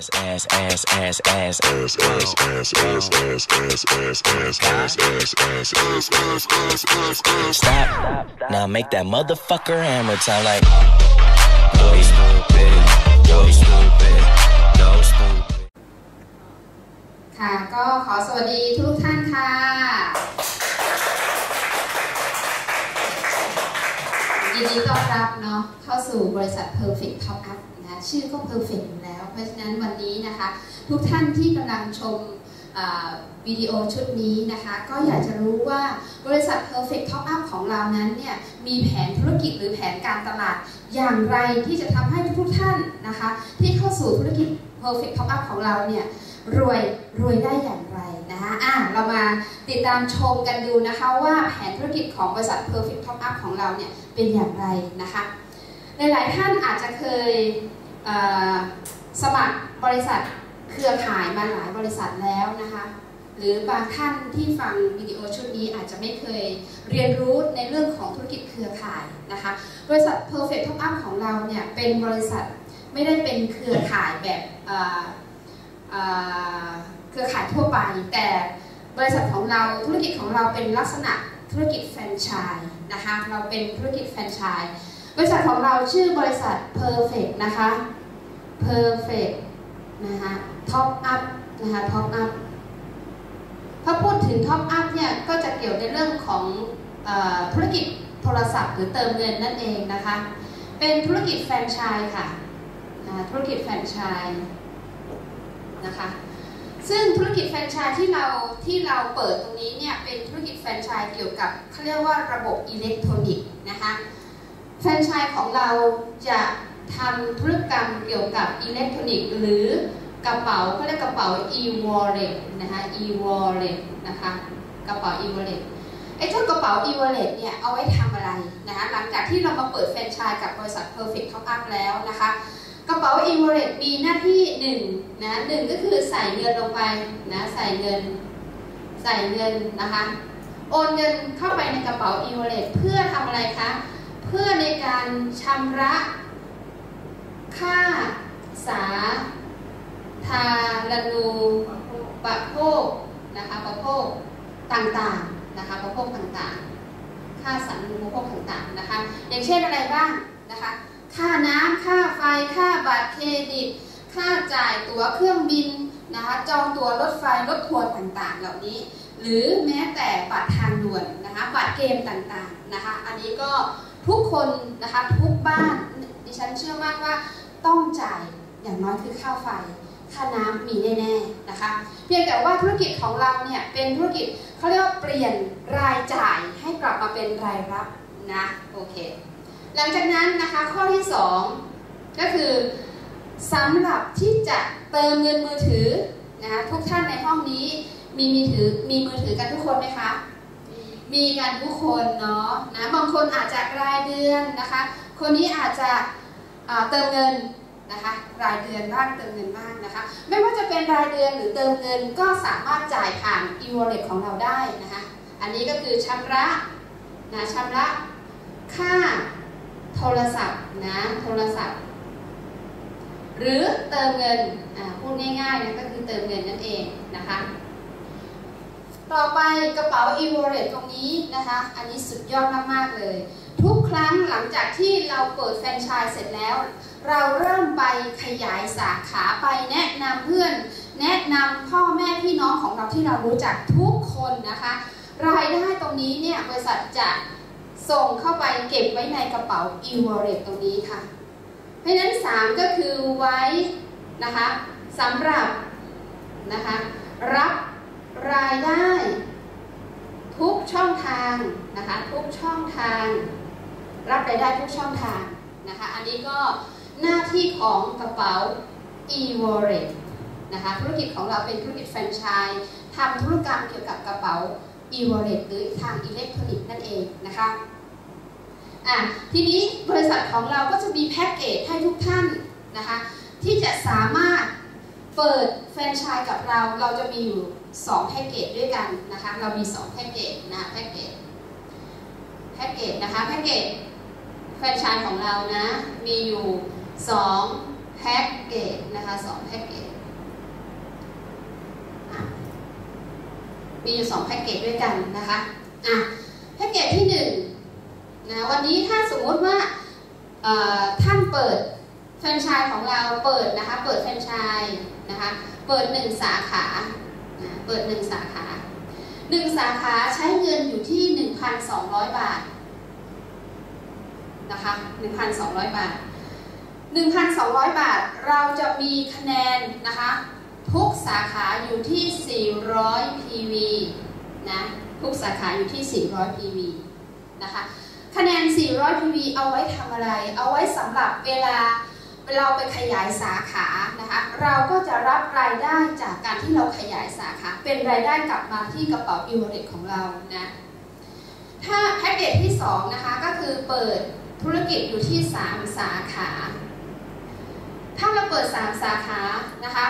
ass, ass, ass, ass, ass, ass, ass, ass, ass, ass, ass, ass, ass, ass, ass, ass, ass, ass, ass, ass, ass. Stop. Now make that motherfucker hammer time like. Go stupid, go stupid, go stupid. ค่ะ ก็ขอสวัสดีทุกท่านค่ะ ยินดีต้อนรับเนาะเข้าสู่บริษัท Perfect Top Up ชื่อก็ Perfect อยู่แล้ว เพราะฉะนั้นวันนี้นะคะ ทุกท่านที่กำลังชมวิดีโอชุดนี้นะคะ ก็อยากจะรู้ว่าบริษัท Perfect Top Up ของเรานั้นเนี่ยมีแผนธุรกิจหรือแผนการตลาด อย่างไรที่จะทำให้ทุกท่านนะคะ ที่เข้าสู่ธุรกิจ Perfect Top Up ของเราเนี่ยรวยรวยได้อย่างไรนะคะอะเรามาติดตามชมกันดูนะคะว่าแผนธุรกิจของบริษัท Perfect Top Up ของเราเนี่ยเป็นอย่างไรนะคะ หลาย ๆ ท่านอาจจะเคย สมัครบริษัทเครือข่ายมาหลายบริษัทแล้วนะคะหรือบางท่านที่ฟังวิดีโอชุดนี้อาจจะไม่เคยเรียนรู้ในเรื่องของธุรกิจเครือข่ายนะคะบริษัท Perfect Top Up ของเราเนี่ยเป็นบริษัทไม่ได้เป็นเครือข่ายแบบเอ่ออ่าเครือข่ายทั่วไป แต่บริษัทของเราธุรกิจของเราเป็นลักษณะธุรกิจแฟรนไชส์นะคะเราเป็นธุรกิจแฟรนไชส์ บริษัทของเราชื่อบริษัท Perfect นะคะ Perfect นะคะ Top Up นะคะ Top Up ถ้าพูดถึง Top Up เนี่ยก็จะเกี่ยวในเรื่องของอธุรกิจโทรศัพท์หรือเติมเงินนั่นเองนะคะ เป็นธุรกิจแฟรนไชส์ค่ะธุรกิจแฟรนไชส์นะคะซึ่งธุรกิจแฟรนไชส์ที่เราที่เราเปิดตรงนี้เนี่ยเป็นธุรกิจแฟรนไชส์เกี่ยวกับเขาเรียกว่าระบบอิเล็กทรอนิกส์นะคะ แฟนชส์ของเราจะทำธุรกรรมเกี่ยวกับอิเล็กทรอนิกส์ หรือกระเป๋าเขาเรียกกระเป๋า e-wallet นะคะ e-wallet นะคะกระเป๋า e-wallet ไอ้เจ้ากระเป๋า e-wallet เนี่ยเอาไว้ทำอะไรนะคะหลังจากที่เรามาเปิดแฟรนไชส์กับบริษัท Perfect Top Up แล้วนะคะ กระเป๋า e w a l l e t มีหน้าที่หนึ่งนะหนึ่งก็คือใส่เงินลงไปนะใส่เงิน ใส่เงินนะคะ โอนเงินเข้าไปในกระเป๋า e w a l l e t เพื่อทำอะไรคะ พื่อในการชำระ ค่า สาธารณูปโภคนะคะปะโภคต่างๆนะคะปะโภคต่างๆ ค่าสาธารณูปโภคต่างๆนะคะ อย่างเช่นอะไรบ้างนะคะ ค่าน้ำค่าไฟ ค่าบัตรเครดิต ค่าจ่ายตั๋วเครื่องบินนะคะจองตั๋วรถไฟรถทัวร์ต่างๆ เหล่านี้ หรือแม้แต่บัตรทางด่วนนะคะบัตรเกมต่างๆนะคะ อันนี้ก็ ทุกคนนะคะทุกบ้านดิฉันเชื่อมากว่าต้องจ่ายอย่างน้อยคือค่าไฟค่าน้ำมีแน่ๆนะคะ เพียงแต่ว่าธุรกิจของเราเนี่ยเป็นธุรกิจเขาเรียกว่าเปลี่ยนรายจ่ายให้กลับมาเป็นรายรับนะโอเคหลังจากนั้นนะคะข้อที่ 2 ก็คือสำหรับที่จะเติมเงินมือถือนะคะทุกท่านในห้องนี้มีมือถือมีมือถือกันทุกคนไหมคะ มีกันทุกคนเนาะนะบางคนอาจจะรายเดือนนะคะ คนนี้อาจจะเติมเงินนะคะรายเดือนบ้างเติมเงินบ้างนะคะ ไม่ว่าจะเป็นรายเดือนหรือเติมเงินก็สามารถจ่ายผ่าน e-wallet ของเราได้นะคะ อันนี้ก็คือชำระนะชำระค่าโทรศัพท์นะโทรศัพท์ หรือเติมเงินพูดง่ายๆนะก็คือเติมเงินนั่นเองนะคะ ต่อไปกระเป๋า e-wallet ตรงนี้นะคะ อันนี้สุดยอดมาก ๆ เลย ทุกครั้งหลังจากที่เราเปิดแฟรนไชส์เสร็จแล้ว เราเริ่มไปขยายสาขาไปแนะนำเพื่อน แนะนำพ่อแม่พี่น้องของเราที่เรารู้จักทุกคนนะคะ รายได้ตรงนี้เนี่ยบริษัทจะส่งเข้าไปเก็บไว้ในกระเป๋า e-wallet ตรงนี้ค่ะ เพราะนั้น 3 ก็คือไว้นะคะสำหรับนะคะรับ รายได้ ทุกช่องทางนะคะทุกช่องทาง รับรายได้ทุกช่องทางนะคะอันนี้ก็หน้าที่ของกระเป๋า e-wallet นะคะธุรกิจของเราเป็นธุรกิจแฟรนไชส์ทำธุรกรรมเกี่ยวกับกระเป๋า e-wallet หรือทางอิเล็กทรอนิกส์นั่นเองนะคะอะทีนี้บริษัทของเราก็จะมีแพ็กเกจให้ทุกท่านนะคะที่จะสามารถ เปิดแฟรนไชส์กับเราเราจะมีอยู่ 2 แพ็กเกจด้วยกันนะคะ เรามี 2 แพ็กเกจนะแพ็กเกจแพ็กเกจนะคะแพ็กเกจแฟรนไชส์ของเรานะมีอยู่ 2 แพ็กเกจนะคะสองแพ็กเกจมีอยู่สองแพ็กเกจด้วยกันนะคะอะแพ็กเกจที่หนึ่งนะวันนี้ถ้าสมมติว่าท่านเปิดแฟรนไชส์ของเราเปิดนะคะ เปิดแฟรนไชส์ นะคะเปิดหนึ่งสาขาเปิดหนึ่งสาขาหนึ่งสาขาใช้เงินอยู่ที่ 1,200 บาทนะคะ1,200 บาท 1,200 บาทเราจะมีคะแนนนะคะทุกสาขาอยู่ที่ 400 PV นะทุกสาขาอยู่ที่ 400 PV นะคะคะแนน 400 PV เอาไว้ทำอะไร เอาไว้สำหรับเวลา เราไปขยายสาขานะคะ เราก็จะรับรายได้จากการที่เราขยายสาขา เป็นรายได้กลับมาที่กระเป๋าอิวเรตของเรานะถ้าแพ็กเกจที่2นะคะก็คือเปิดธุรกิจอยู่ที่ 3 สาขา ถ้าเราเปิด 3 สาขานะคะ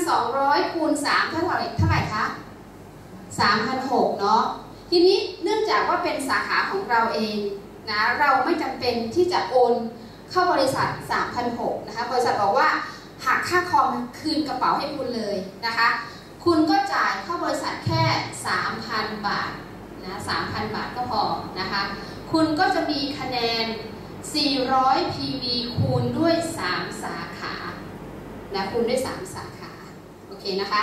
1,200คูณ3เท่าไหร่เท่าไหร่คะ3,600เนาะทีนี้เนื่องจากว่าเป็นสาขาของเราเองนะเราไม่จำเป็นที่จะโอน เข้าบริษัท 3,600นะคะบริษัทบอกว่าหักค่าคอมคืนกระเป๋าให้คุณเลยนะคะ คุณก็จ่ายเข้าบริษัทแค่ 3,000 บาทนะ3,000 บาทก็พอนะคะ คุณก็จะมีคะแนน 400 PV คูณด้วย 3 สาขานะคูณด้วย 3 สาขาโอเคนะคะ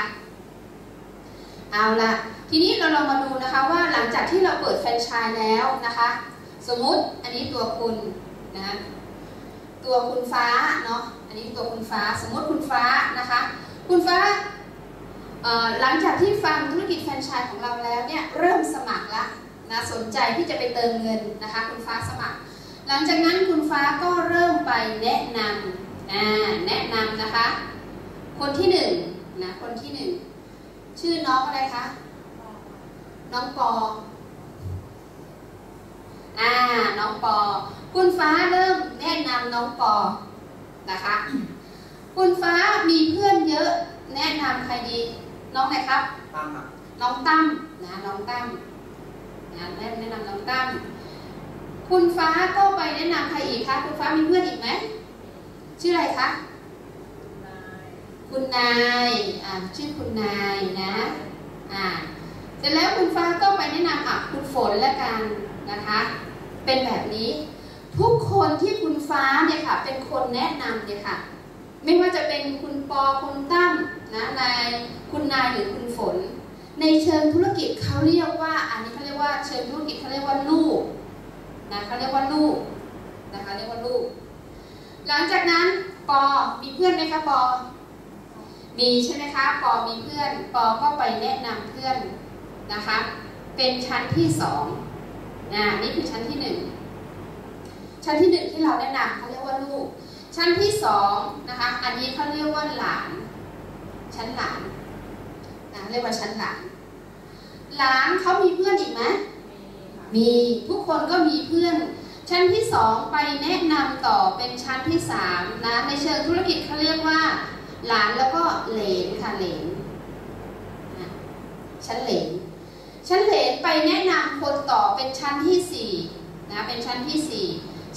เอาละทีนี้เราลองมาดูนะคะว่าหลังจากที่เราเปิดแฟรนไชส์แล้วนะคะ สมมุติอันนี้ตัวคุณนะ ตัวคุณฟ้าเนาะอันนี้ตัวคุณฟ้าสมมติคุณฟ้านะคะ คุณฟ้าหลังจากที่ฟังธุรกิจแฟรนไชส์ของเราแล้วเนี่ยเริ่มสมัครล้วนะสนใจที่จะไปเติมเงินนะคะ คุณฟ้าสมัคร หลังจากนั้นคุณฟ้าก็เริ่มไปแนะนำแนะนำนะคะ คนที่หนึ่งนะคนที่หนึ่งชื่อน้องอะไรคะน้องปออ่าน้องปอ คุณฟ้าเริ่มแนะนำน้องปอนะคะ คุณฟ้ามีเพื่อนเยอะแนะนำใครดี น้องไหนครับ ตั้มน้องตั้มนะน้องตั้มนะแนะนำน้องตั้มคุณฟ้าก็ไปแนะนำใครอีกคะคุณฟ้ามีเพื่อนอีกไหมชื่ออะไรคะคุณนายอ่าชื่อคุณนายนะอ่าเสร็จแล้วคุณฟ้าก็ไปแนะนำอะคุณฝนแล้วกันนะคะ เป็นแบบนี้ ทุกคนที่คุณฟ้าเนี่ยค่ะ เป็นคนแนะนำเนี่ยค่ะ ไม่ว่าจะเป็นคุณปอคุณตั้มนะนายคุณนายหรือคุณฝน ในเชิงธุรกิจเขาเรียกว่า อันนี้เขาเรียกว่าเชิงธุรกิจเขาเรียกว่าลูกนะเขาเรียกว่าลูกนะคะเรียกว่าลูก หลังจากนั้นปอมีเพื่อนไหมคะปอมีใช่ไหมคะปอมีเพื่อนปอก็ไปแนะนำเพื่อนนะคะ เป็นชั้นที่สองนะนี่คือชั้นที่หนึ่ง ชั้นที่หนึ่งที่เราแนะนำเขาเรียกว่าลูก ชั้นที่สองนะคะ อันนี้เขาเรียกว่าหลาน ชั้นหลานนะเรียกว่าชั้นหลาน หลานเขามีเพื่อนอีกไหมมีทุกคนก็มีเพื่อน ชั้นที่สองไปแนะนำต่อเป็นชั้นที่สามนะในเชิงธุรกิจเขาเรียกว่า หลานแล้วก็เหลนค่ะเหลนชั้นเหลนชั้นเหลนไปแนะนำคนต่อเป็นชั้นที่สี่นะเป็นชั้นที่สี่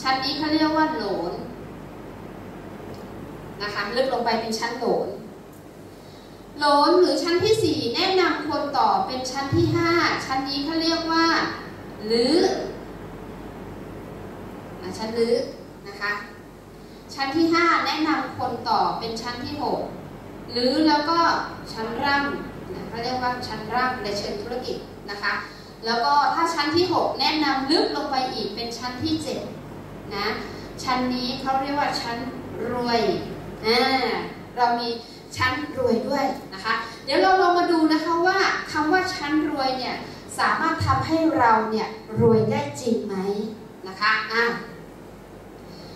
ชั้นนี้เขาเรียกว่าโหลนนะคะลึกลงไปเป็นชั้นโหลนโหลนหรือชั้นที่ 4 แนะนำคนต่อเป็นชั้นที่ 5 ชั้นนี้เขาเรียกว่าลื้อนะชั้นลื้อนะคะ ชั้นที่ 5 แนะนำคนต่อเป็นชั้นที่ 6 หรือแล้วก็ชั้นร่ำนะเขาเรียกว่าชั้นร่ำในเชิงธุรกิจนะคะ แล้วก็ถ้าชั้นที่ 6 แนะนำลึกลงไปอีกเป็นชั้นที่ 7 นะชั้นนี้เขาเรียกว่าชั้นรวยอ่าเรามีชั้นรวยด้วยนะคะ เดี๋ยวเราลองมาดูนะคะว่าคำว่าชั้นรวยเนี่ยสามารถทำให้เราเนี่ยรวยได้จริงไหมนะคะอะ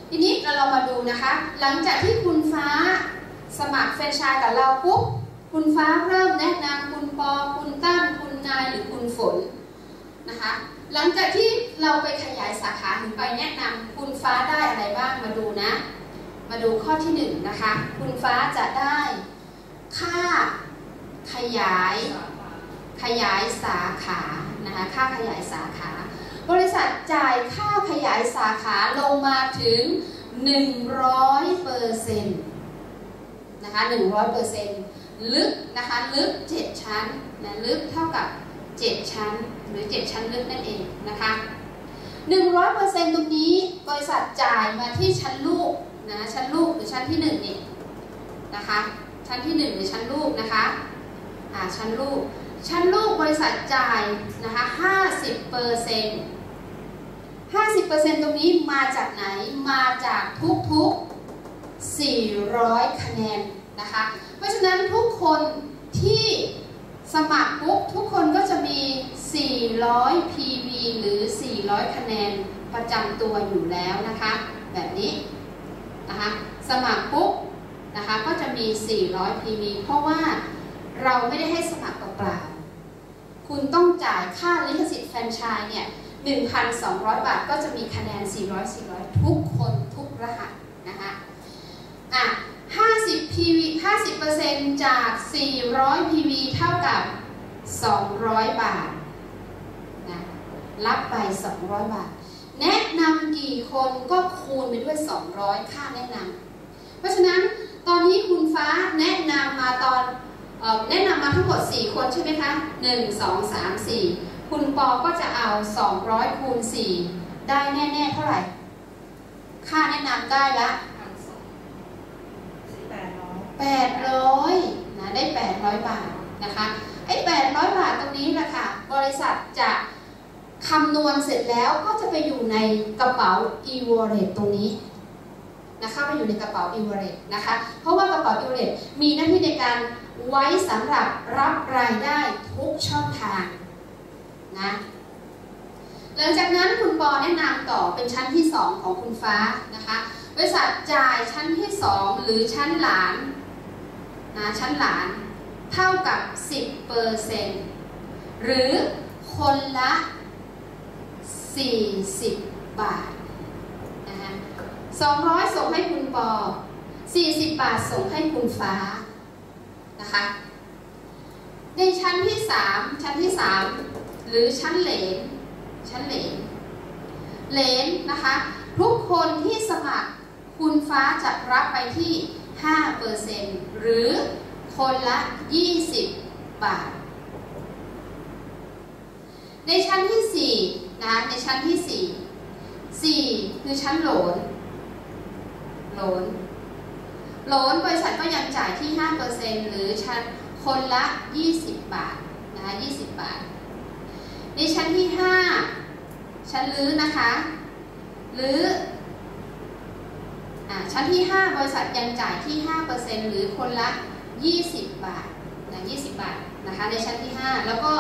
ทีนี้เราลองมาดูนะคะ หลังจากที่คุณฟ้าสมัครแฟรนไชส์กับเราปุ๊บคุณฟ้าเริ่มแนะนำคุณปอ คุณตั้มคุณนายหรือคุณฝนนะคะ หลังจากที่เราไปขยายสาขาถึงไปแนะนำคุณฟ้าได้อะไรบ้างมาดูนะ มาดูข้อที่หนึ่งนะคะ คุณฟ้าจะได้ ค่าขยายขยายสาขานะคะค่าขยายสาขา บริษัทจ่ายค่าขยายสาขาลงมาถึง 100เปอร์เซ็นต์นะคะ100%ลึกนะคะลึก 7 ชั้นนะลึกเท่ากับ 7 ชั้น หรือ 7 ชั้นลึกนั่นเองนะคะ100%ตรงนี้บริษัทจ่ายมาที่ชั้นลูกนะชั้นลูกหรือชั้นที่1นี่นะคะชั้นที่ 1 หรือชั้นลูกนะคะอ่าชั้นลูก ชั้นลูกบริษัทจ่ายนะคะ50เปอร์เซ็นต์50%ตรงนี้มาจากไหนมาจากทุกๆ 400 คะแนนนะคะ เพราะฉะนั้นทุกคนที่ สมัครปุ๊บทุกคนก็จะมี 400 PV หรือ 400 คะแนนประจำตัวอยู่แล้วนะคะ แบบนี้นะคะสมัครปุ๊บนะคะก็จะมี 400 PV เพราะว่าเราไม่ได้ให้สมัครเปล่าๆคุณต้องจ่ายค่าลิขสิทธิ์แฟรนไชส์เนี่ย 1,200 บาทก็จะมีคะแนน 400 400 ทุกคนทุกรหัสนะคะ PV 50%จาก 400 PV เท่ากับ 200 บาทนะรับไป 200 บาท แนะนำกี่คนก็คูณไปด้วย 200 ค่าแนะนำเพราะฉะนั้นตอนนี้คุณฟ้าแนะนำมาตอนออแนะนำมาทั้งหมด 4 คนใช่ไหมคะ 1 2 3 4 คุณปอก็จะเอา 200คูณ4ได้แน่ ๆ เท่าไหร่ ค่าแนะนำได้ละ 800นะได้ 800 บาทนะคะไอ้800 บาทตรงนี้แหละค่ะบริษัทจะคำนวณเสร็จแล้วก็จะไปอยู่ในกระเป๋า e-wallet ตรงนี้นะคะไปอยู่ในกระเป๋า e-wallet นะคะ เพราะว่ากระเป๋า e-wallet มีหน้าที่ในการไว้สำหรับรับรายได้ทุกช่องทางนะหลังจากนั้นคุณปอแนะนำต่อเป็นชั้นที่ 2 ของคุณฟ้านะคะ บริษัทจ่ายชั้นที่ 2 หรือชั้นหลาน นะชั้นหลานเท่ากับ 10เปอร์เซนหรือคนละ 40 บาทนะฮะ200 ส่งให้คุณปอ 40 บาทส่งให้คุณฟ้านะคะในชั้นที่ 3 ชั้นที่ 3 หรือชั้นเหลนชั้นเหลนเหลนนะคะ ทุกคนที่สมัครคุณฟ้าจะรับไปที่ 5%หรือคนละ 20 บาท ในชั้นที่ 4นะในชั้นที่ 4 4 คือชั้นโหลนโหลนโหลนบริษัทก็ยังจ่ายที่ 5%หรือชั้นคนละ 20 บาท นะคะ 20 บาท ในชั้นที่ 5 ชั้นลื้อนะคะลื้อ ชั้นที่ 5 บริษัทยังจ่ายที่ 5%หรือคนละ 20 บาทนะ20 บาทนะคะในชั้นที่ 5 แล้วก็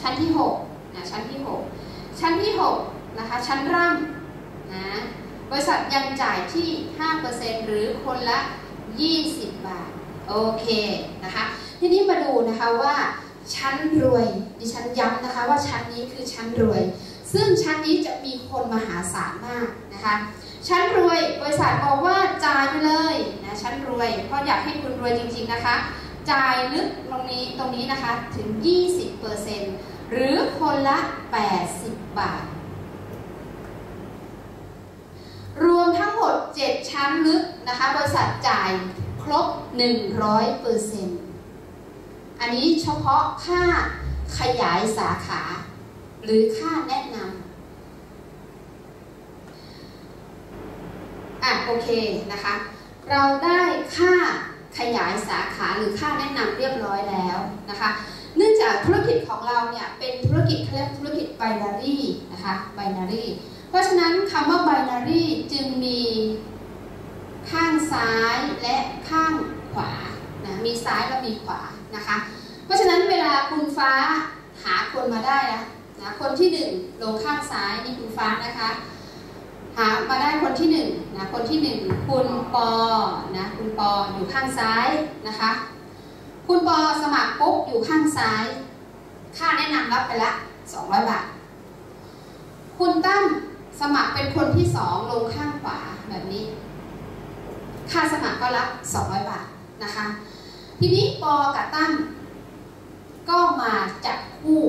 ชั้นที่6นะชั้นที่ 6 ชั้นที่6นะคะชั้นร่ำนะบริษัทยังจ่ายที่ 5%หรือคนละ 20 บาท โอเคนะคะทีนี้มาดูนะคะว่าชั้นรวยดิฉันย้ำนะคะว่าชั้นนี้คือชั้นรวย ซึ่งชั้นนี้จะมีคนมหาศาลมากนะคะ ชั้นรวยบริษัทบอกว่าจ่ายไปเลยนะชั้นรวย เพราะอยากให้คุณรวยจริง ๆนะคะ จ่ายลึกตรงนี้ตรงนี้นะคะถึง 20%หรือคนละ 80 บาท รวมทั้งหมด 7 ชั้นลึกนะคะบริษัทจ่ายครบ 100%อันนี้เฉพาะค่าขยายสาขา หรือค่าแนะนำ อะโอเคนะคะ เราได้ค่าขยายสาขาหรือค่าแนะนำเรียบร้อยแล้วนะคะ เนื่องจากธุรกิจของเราเนี่ยเป็นธุรกิจเขาเรียกธุรกิจ binary นะคะ binary เพราะฉะนั้นคำว่า binary จึงมีข้างซ้ายและข้างขวานะมีซ้ายและมีขวานะคะ เพราะฉะนั้นเวลาคุณฟ้าหาคนมาได้นะนะคนที่หนึ่งลงข้างซ้ายนี่คุณฟ้านะคะ หามาได้คนที่หนึ่งนะคนที่หนึ่งคุณปอนะคุณปออยู่ข้างซ้ายนะคะ คุณปอสมัครปุ๊บอยู่ข้างซ้าย ค่าแนะนำรับไปละ 200 บาท คุณตั้มสมัครเป็นคนที่สองลงข้างขวาแบบนี้ ค่าสมัครก็รับ 200 บาทนะคะ ทีนี้ปอกับตั้มก็มาจับคู่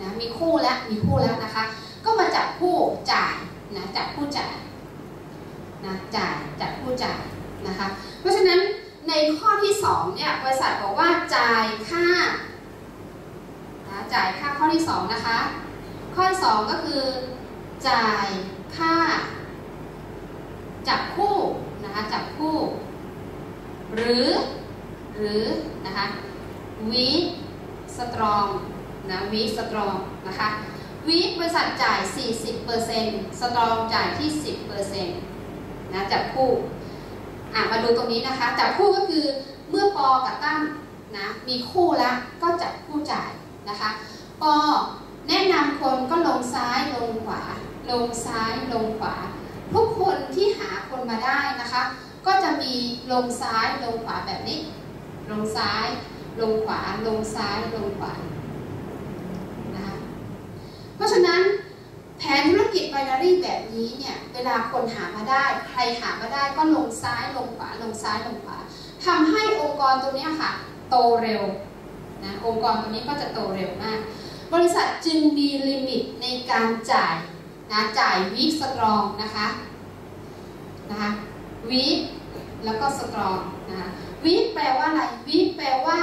นะมีคู่แล้วมีคู่แล้วนะคะ ก็มาจับคู่จ่าย นะจับคู่จ่ายนะจ่ายจับคู่จ่ายนะคะ เพราะฉะนั้นในข้อที่สองเนี่ยบริษัทบอกว่าจ่ายค่านะจ่ายค่าข้อที่สองนะคะ ข้อที่สองก็คือ จ่ายค่าจับคู่นะคะจับคู่ หรือ หรือนะคะวีสตรองนะวีสตรองนะคะ วีบริษัทจ่าย 40%สตรองจ่ายที่ 10%นะจับคู่อะมาดูตรงนี้นะคะ จับคู่ก็คือเมื่อปอกับตั้มนะมีคู่แล้วก็จับคู่จ่ายนะคะปอแนะนำคนก็ลงซ้ายลงขวา ลงซ้ายลงขวา ทุกคนที่หาคนมาได้นะคะ ก็จะมีลงซ้ายลงขวาแบบนี้ ลงซ้ายลงขวาลงซ้ายลงขวา เพราะฉะนั้นแผนธุรกิจไบนารี่แบบนี้เนี่ยเวลาคนหามาได้ ใครหามาได้ก็ลงซ้ายลงขวาลงซ้ายลงขวาทำให้องค์กรตัวนี้ค่ะ โตเร็วนะองค์กรตัวนี้ก็จะโตเร็วมาก บริษัทจึงมีลิมิตในการจ่ายนะจ่ายวีคสตรองนะคะนะคะวีคแล้วก็สตรองนะคะวีคแปลว่าอะไรวีคแปลว่า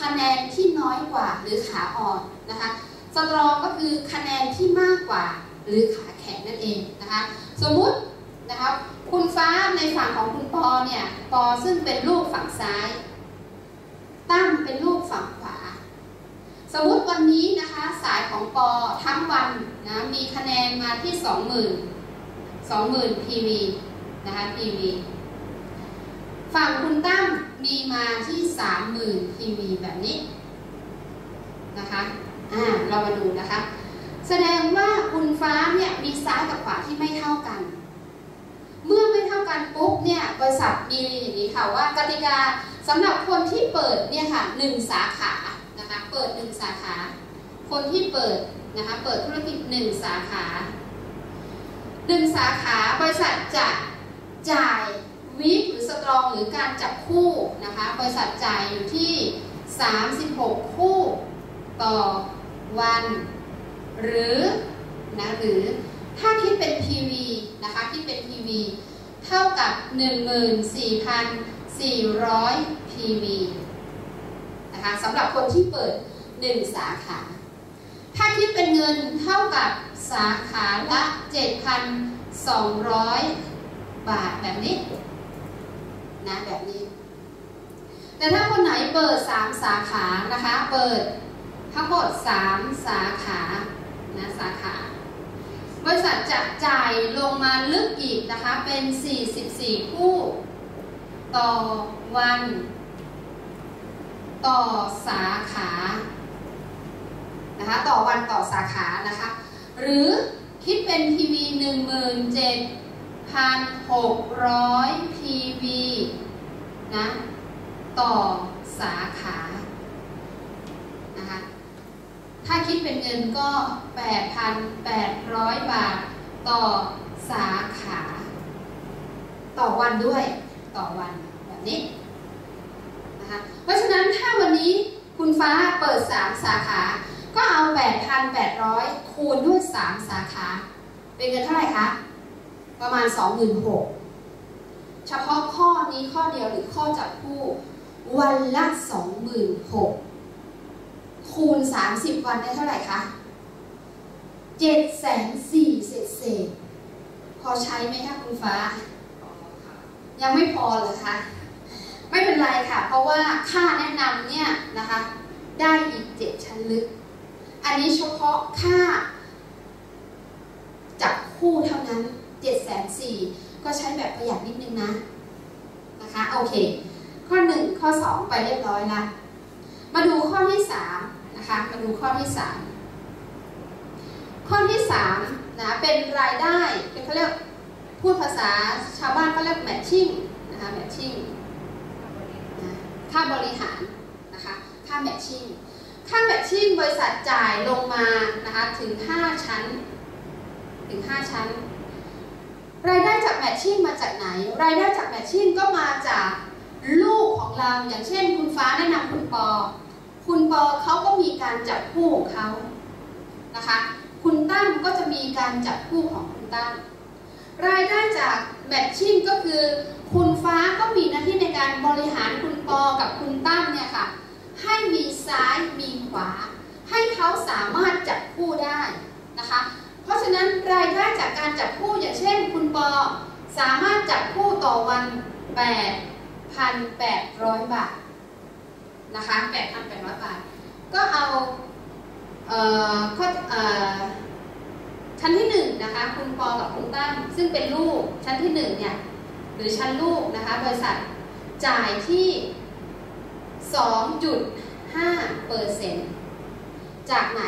คะแนนที่น้อยกว่าหรือขาอ่อนนะคะ สตรองก็คือคะแนนที่มากกว่าหรือขาแข็งนั่นเองนะคะสมมุตินะคะคุณฟ้าในฝั่งของคุณปอเนี่ยปอซึ่งเป็นลูกฝั่งซ้าย ตั้มเป็นลูกฝั่งขวา สมมุติวันนี้นะคะสายของปอทั้งวันนะมีคะแนนมาที่ 20,000 20,000 PV นะคะ PV ฝั่งคุณตั้มมีมาที่ 30,000 PV แบบนี้นะคะ อ่าเรามาดูนะคะ แสดงว่าคุณฟ้าเนี่ยมีซ้ายกับขวาที่ไม่เท่ากัน เมื่อไม่เท่ากันปุ๊บเนี่ยบริษัทมีอย่างนี้ค่ะว่ากติกาสำหรับคนที่เปิดเนี่ยค่ะหนึ่งสาขานะคะเปิดหนึ่งสาขา คนที่เปิดนะคะเปิดธุรกิจหนึ่งสาขาหนึ่งสาขาบริษัทจะจ่ายวิกหรือสตรองหรือการจับคู่นะคะบริษัทจ่ายอยู่ที่ 36 คู่ต่อ วัน หรือนะหรือถ้าคิดเป็น PV นะคะคิดเป็น PV เท่ากับ 14,400 PV นะคะสำหรับคนที่เปิด 1 สาขา ถ้าคิดเป็นเงินเท่ากับสาขาละ 7,200 บาทแบบนี้นะแบบนี้ แต่ถ้าคนไหนเปิด 3 สาขานะคะ เปิด ทั้งหมด 3 สาขานะสาขา บริษัทจะจ่ายลงมาลึกอีกนะคะเป็น 44 คู่ ต่อวัน ต่อสาขานะคะต่อวันต่อสาขานะคะ หรือคิดเป็น PV 17,600 PV นะต่อสาขา ถ้าคิดเป็นเงินก็ 8,800 บาทต่อสาขา ต่อวันด้วย ต่อวันแบบนี้นะคะเพราะฉะนั้นถ้าวันนี้คุณฟ้าเปิด 3 สาขา ก็เอา 8,800 คูณด้วย 3 สาขา เป็นเงินเท่าไหร่คะ ประมาณ 26,000เฉพาะข้อนี้ข้อเดียวหรือข้อจับคู่ วันละ 26,000 คูณ 30 วันได้เท่าไหร่คะ7 4 0 0 0เศษเศษพอใช้ไหมคะคุณฟ้า ยังไม่พอเหรอคะ ไม่เป็นไรค่ะ เพราะว่าค่าแนะนำเนี่ยนะคะ ได้อีก7ชั้นลึก อันนี้เฉพาะค่า จับคู่เท่านั้น7 4 0 0 0ก็ใช้แบบประหยัดนิดนึงนะ นะคะ โอเค ข้อ 1 ข้อ 2 ไปเรียบร้อยละมาดูข้อที่ 3 นะคะ มาดูข้อที่ 3 ข้อที่3นะเป็นรายได้เป็นเขาเรียกพูดภาษาชาวบ้านเขาเรียกแมทชิ่งนะคะแมทชิ่งค่าบริหารนะคะค่าแมทชิ่งค่าแมทชิ่งบริษัทจ่ายลงมานะคะถึง 5 ชั้น ถึง 5 ชั้น รายได้จากแมทชิ่งมาจากไหน รายได้จากแมทชิ่งก็มาจากลูกของเราอย่างเช่นคุณฟ้าแนะนำคุณปอ คุณปอเขาก็มีการจับคู่ของเขานะคะ คุณตั้มก็จะมีการจับคู่ของคุณตั้มรายได้จากแมทชิ่งก็คือ คุณฟ้าก็มีหน้าที่ในการบริหารคุณปอกับคุณตั้มเนี่ยค่ะ ให้มีซ้ายมีขวา ให้เขาสามารถจับคู่ได้นะคะ เพราะฉะนั้นรายได้จากการจับคู่อย่างเช่น คุณปอสามารถจับคู่ต่อวัน 8,800 บาท นะคะ8,800 บาท ก็เอาเอ่อข้อเอ่อชั้นที่หนึ่งนะคะคุณปอกับคุณตั้มซึ่งเป็นลูกชั้นที่หนึ่งเนี่ยหรือชั้นลูกนะคะบริษัทจ่ายที่ 2.5เปอร์เซ็นต์จากไหน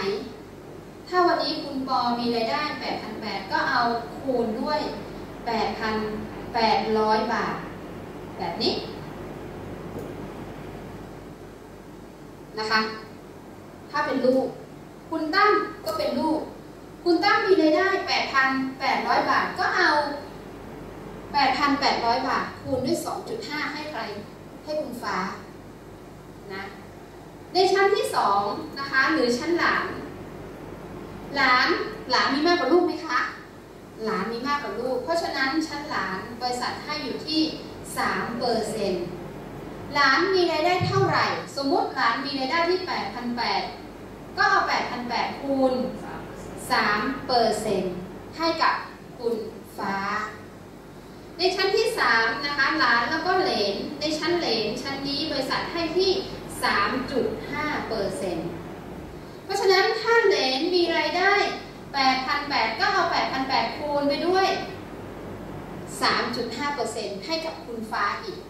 ถ้าวันนี้คุณปอมีรายได้ 8,800 ก็เอาคูณด้วย 8,800 บาท แบบนี้ นะคะ ถ้าเป็นลูก คุณตั้มก็เป็นลูก คุณตั้มมีรายได้ 8,800 บาท ก็เอา 8,800 บาท คูณด้วย 2.5 ให้ใคร ให้คุณฟ้า นะ ในชั้นที่ 2 นะคะ หรือชั้นหลาน หลาน หลานมีมากกว่าลูกไหมคะ หลานมีมากกว่าลูก เพราะฉะนั้นชั้นหลานบริษัทให้อยู่ที่3เปอร์เซ็นต์ หลานมีรายได้เท่าไหร่ สมมติหลานมีรายได้ที่ 8,800 ก็เอา 8,800 คูณ3เปอร์เซ็นต์ให้กับคุณฟ้า ในชั้นที่ 3 นะคะหลานแล้วก็เหลนในชั้นเหลนชั้นนี้บริษัทให้ที่ 3.5เปอร์เซ็นต์เพราะฉะนั้นถ้าเหลนมีรายได้ 8,800 ก็เอา 8,800 คูณไปด้วย 3.5%ให้กับคุณฟ้าอีก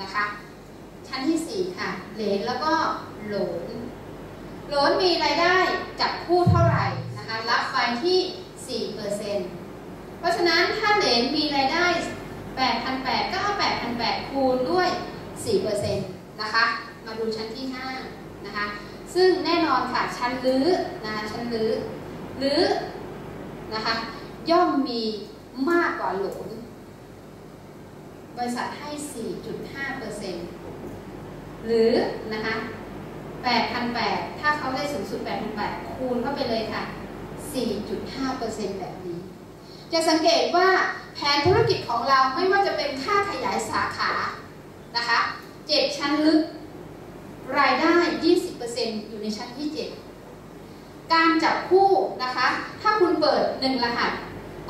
นะคะ ชั้นที่ 4 ค่ะ เหลนแล้วก็โหลนโหลนมีรายได้จับคู่เท่าไหร่นะคะ รับไปที่ 4%เพราะฉะนั้นถ้าเหลนมีรายได้ 8,800 ก็เอา 8,800 คูณด้วย 4%นะคะ มาดูชั้นที่ 5 นะคะ ซึ่งแน่นอนค่ะ ชั้นลื้อนะคะชั้นลื้อหรือนะคะ ย่อมมีมากกว่าโหลนบริษัทให้ 4.5% หรือนะคะ8,800 ถ้าเขาได้สูงสุด 8,800 คูณเข้าไปเลยค่ะ 4.5%แบบนี้ จะสังเกตว่าแผนธุรกิจของเราไม่ว่าจะเป็นค่าขยายสาขา นะคะ 7 ชั้นลึก รายได้ 20%อยู่ในชั้นที่ 7 การจับคู่นะคะ ถ้าคุณเปิด 1 รหัส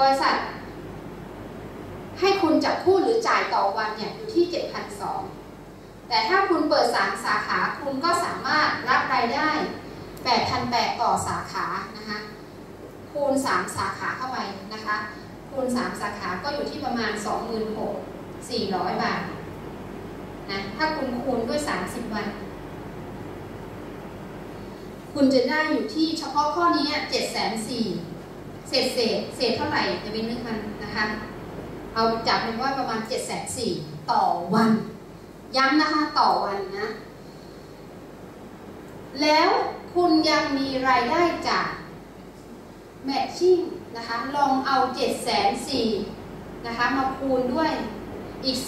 บริษัท ให้คุณจับคู่หรือจ่ายต่อวันเนี่ยอยู่ที่ 7,200 แต่ถ้าคุณเปิด 3 สาขาคุณก็สามารถรับรายได้ 8,800 ต่อสาขานะคะคูณ 3 สาขาเข้าไปนะคะคูณ 3 สาขาก็อยู่ที่ประมาณ 26,400 บาทนะถ้าคุณคูณด้วย 30 วัน คุณจะได้อยู่ที่เฉพาะข้อนี้7 4 0 0 0เศษเศษเศษเท่าไหร่จะไปนึกมันนะคะ เอาจับเป็นว่าประมาณ7 4 0 0 0ต่อวัน ย้ำนะคะต่อวันนะ แล้วคุณยังมีรายได้จากแมทชิ่งนะคะ ลองเอา7 4 0 0 0นะคะ มาคูณด้วยอีก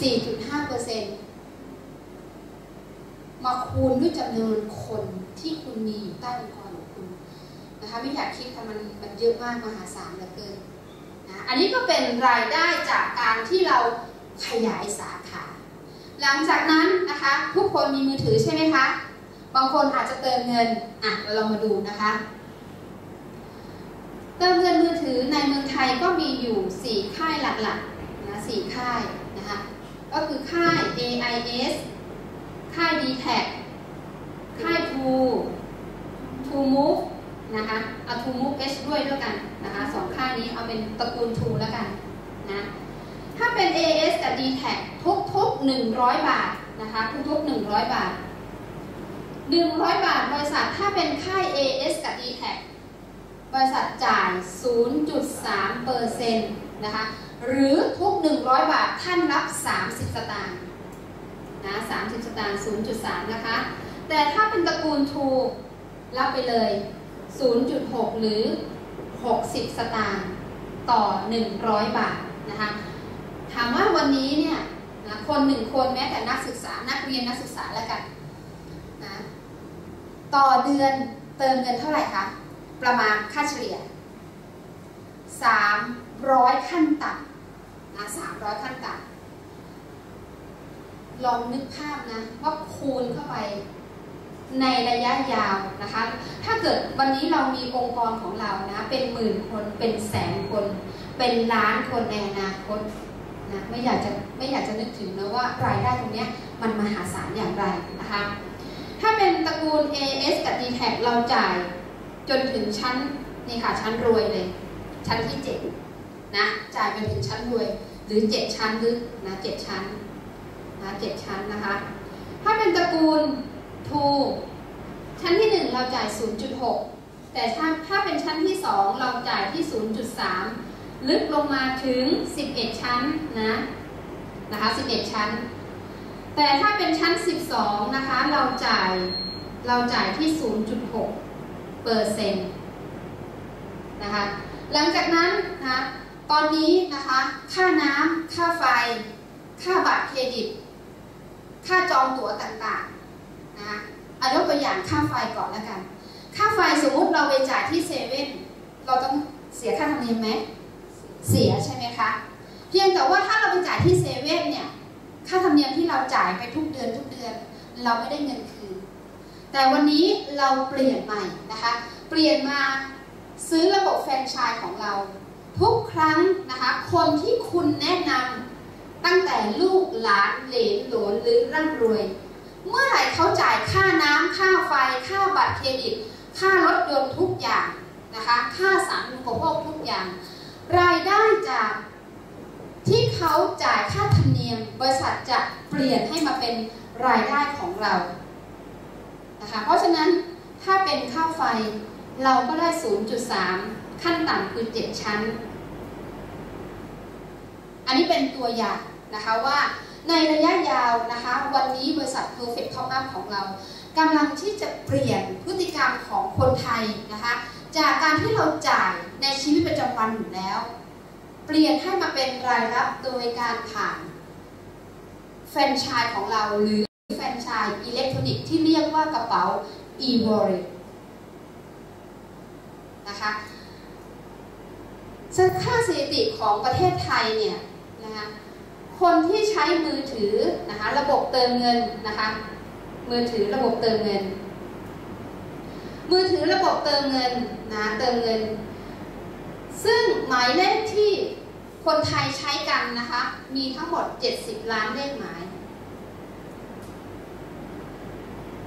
4.5%มาคูณด้วยจำนวนคนที่คุณมีอยู่ใต้องค์กรของคุณนะคะ ไม่อยากคิดค่ะมันมันเยอะมากมหาศาลเหลือเกินนะ อันนี้ก็เป็นรายได้จากการที่เราขยายสาขา หลังจากนั้นนะคะทุกคนมีมือถือใช่ไหมคะ บางคนอาจจะเติมเงินอะเราลองมาดูนะคะ เติมเงินมือถือในเมืองไทยก็มีอยู่ 4 ค่ายหลักๆนะ4ค่ายนะคะก็คือค่าย AIS ค่าย d t แทค่าย True True Move นะคะเอา True Move H ด้วยด้วยกันนะคะสองค่ายนี้เอาเป็นตระกูล True แล้วกันนะ ถ้าเป็น AS กับ d t แททุกทุก100 บาทนะคะทุกทุก100 บาท 100 บาท บริษัทถ้าเป็นค่าย AS กับ d t แทบริษัทจ่าย 0.3เปอร์เซ็นต์นะคะหรือทุก 100 บาท ท่านรับ 30 สตางค์นะ30 สตางค์0.3 นะคะ แต่ถ้าเป็นตระกูลทูรับไปเลย 0.6 หรือ 60 สตางค์ต่อ 100 บาทนะคะ ถามว่าวันนี้เนี่ยนะคนหนึ่งคนแม้แต่นักศึกษานักเรียนนักศึกษาแล้วกันนะต่อเดือนเติมเงินเท่าไหร่คะ ประมาณค่าเฉลี่ย 300 ขั้นต่ำนะ300 ขั้นต่ำลองนึกภาพนะ ว่าคูณเข้าไปในระยะยาวนะคะ ถ้าเกิดวันนี้เรามีองค์กรของเรานะ เป็นหมื่นคน เป็นแสนคน เป็นล้านคนในอนาคต นะไม่อยากจะไม่อยากจะนึกถึงนะว่ารายได้ตรงนี้มันมหาศาลอย่างไรนะคะถ้าเป็นตระกูล AS กับ d t แทเราจ่ายจนถึงชั้นนี่ค่ะชั้นรวยเลย ชั้นที่7นะจ่ายไปถึงชั้นรวย หรือ 7 ชั้นหรือนะ7ชั้นนะ7ชั้นนะคะ ถ้าเป็นตระกูล2ชั้นที่ 1 เราจ่าย 0.6 แต่ถ้าถ้าเป็นชั้นที่ 2 เราจ่ายที่ 0.3 ลึกลงมาถึง 11 ชั้นนะนะคะ 11 ชั้น แต่ถ้าเป็นชั้น 12 นะคะ เราจ่ายเราจ่ายที่ 0.6เปอร์เซ็นต์นะคะ หลังจากนั้นนะตอนนี้นะคะ ค่าน้ำค่าไฟ ค่าบัตรเครดิต ค่าจองตั๋วต่างๆนะเอายกตัวอย่างค่าไฟก่อนแล้วกัน ค่าไฟสมมุติเราไปจ่ายที่เซเว่นเราต้องเสียค่าธรรมเนียมไหม เสียใช่ไหมคะ เพียงแต่ว่าถ้าเราไปจ่ายที่เซเว่นเนี่ย ค่าธรรมเนียมที่เราจ่ายไปทุกเดือนทุกเดือน เราไม่ได้เงินคืน แต่วันนี้เราเปลี่ยนใหม่นะคะ เปลี่ยนมาซื้อระบบแฟรนไชส์ของเรา ทุกครั้งนะคะ คนที่คุณแนะนำตั้งแต่ลูกหลานเหลนหลนหรือร่ำรวย เมื่อไหร่เขาจ่ายค่าน้ำค่าไฟ ค่าบัตรเครดิต ค่ารถยนต์ทุกอย่างนะคะ ค่าสาธารณูปโภคทุกอย่าง รายได้จากที่เขาจ่ายค่าธรรมเนียม บริษัทจะเปลี่ยนให้มาเป็นรายได้ของเรานะคะเพราะฉะนั้นถ้าเป็นค่าไฟเราก็ได้ 0.3 ขั้นต่ำคือ 7 ชั้น อันนี้เป็นตัวอย่างนะคะว่าในระยะยาวนะคะ วันนี้บริษัท Perfect Top Up ของเรา กำลังที่จะเปลี่ยนพฤติกรรมของคนไทยนะคะ จากการที่เราจ่ายในชีวิตประจำวันอยู่แล้ว เปลี่ยนให้มาเป็นรายรับโดยการผ่าน แฟรนไชส์ของเราหรือแฟรนไชส์อิเล็กทรอนิกส์ที่เรียกว่ากระเป๋า e-wallet นะคะค่าสถิติของประเทศไทยเนี่ยนะคะคนที่ใช้มือถือนะคะระบบเติมเงินนะคะ มือถือระบบเติมเงิน มือถือระบบเติมเงินนะเติมเงิน ซึ่งหมายเลขที่คนไทยใช้กันนะคะ มีทั้งหมด 70 ล้านเลขหมาย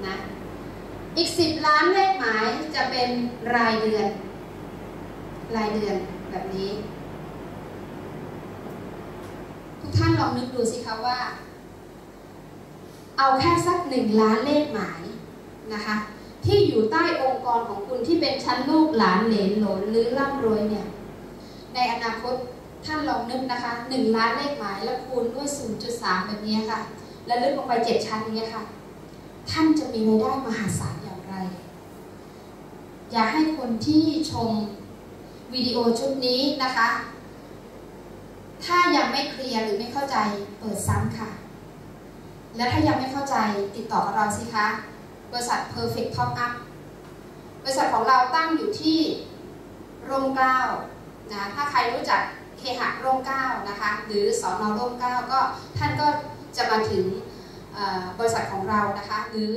นะอีก 10 ล้านเลขหมายจะเป็นรายเดือน รายเดือนแบบนี้ ทุกท่านลองนึกดูสิคะว่า เอาแค่สักหนึ่งล้านเลขหมายนะคะที่อยู่ใต้องค์กรของคุณที่เป็นชั้นลูกหลานเหลนหลนหรือร่ำรวยเนี่ยในอนาคตท่านลองนึกนะคะหนึ่งล้านเลขหมายแล้วคูณด้วย 0.3 แบบนี้ค่ะ แล้วลึกลงไป 7 ชั้นนี้ค่ะ ท่านจะมีรายได้มหาศาลอย่างไร อยากให้คนที่ชมวิดีโอชุดนี้นะคะ ถ้ายังไม่เคลียร์หรือไม่เข้าใจเปิดซ้ำค่ะ และถ้ายังไม่เข้าใจติดต่อกับเราสิคะ บริษัท Perfect Top Up บริษัทของเราตั้งอยู่ที่ร่มเกล้านะถ้าใครรู้จักเคหะร่มเกล้านะคะหรือสอนอร่มเกล้าก็ท่านก็จะมาถึงบริษัทของเรานะคะหรือ